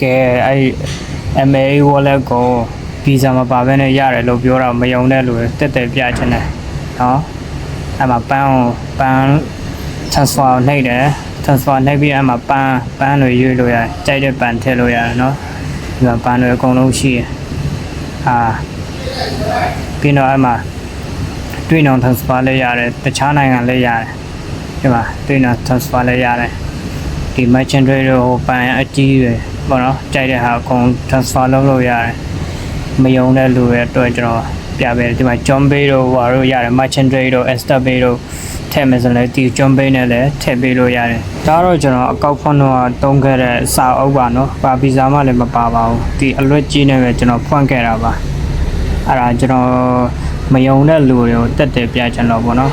ကဲအဲ့ MA wallet ကို visa မပါဘဲနဲ့ရတယ်လို့ပြောတာမယုံတဲ့လူတွေတက်တက်ပြချင်တယ်နော်အဲ့မှာပန်းကိုပန်း transfer ကိုနှိပ်တယ် transfer နှိပ်ပြီးအဲ့မှာပန်းပန်းတွေရွေးလို့ရတယ်ကြိုက်တဲ့ပန်းထည့်လို့ရတယ်နော်ဒီမှာပန်းတွေအကုန်လုံးရှိတယ်အာပြီးတော့အဲ့မှာတွေ့နောင် transfer လည်းရတယ်တခြားနိုင်ငံလည်းရတယ်ဒီမှာတွေ့နောင် transfer လည်းရတယ် ဒီ merchant trade တို့ဟိုပန်အကြီးတွေပေါ့နော်ကြိုက်တဲ့ဟာအကုန် transfer လုပ်လို့ရတယ်မယုံတဲ့လူတွေအတွက်ကျွန်တော်ပြပေးတယ်ဒီမှာ John Bay တို့ဟာတို့ရတယ် merchant trade တို့ Esther Bay တို့ထည့်မယ်ဆိုလည်းဒီ John Bay နဲ့လည်းထည့်ပေးလို့ရတယ်ဒါတော့ကျွန်တော်အကောက်ဖုန်းတော့တုံးခဲ့တဲ့စာအုပ်ပါနော်ပါဗီဇာမှလည်းမပါပါဘူးဒီအလွတ်ကြီးနဲ့ပဲကျွန်တော်ဖွင့်ခဲ့တာပါအဲ့ဒါကျွန်တော်မယုံတဲ့လူတွေကိုတက်တယ်ပြချင်တော့ပေါ့နော်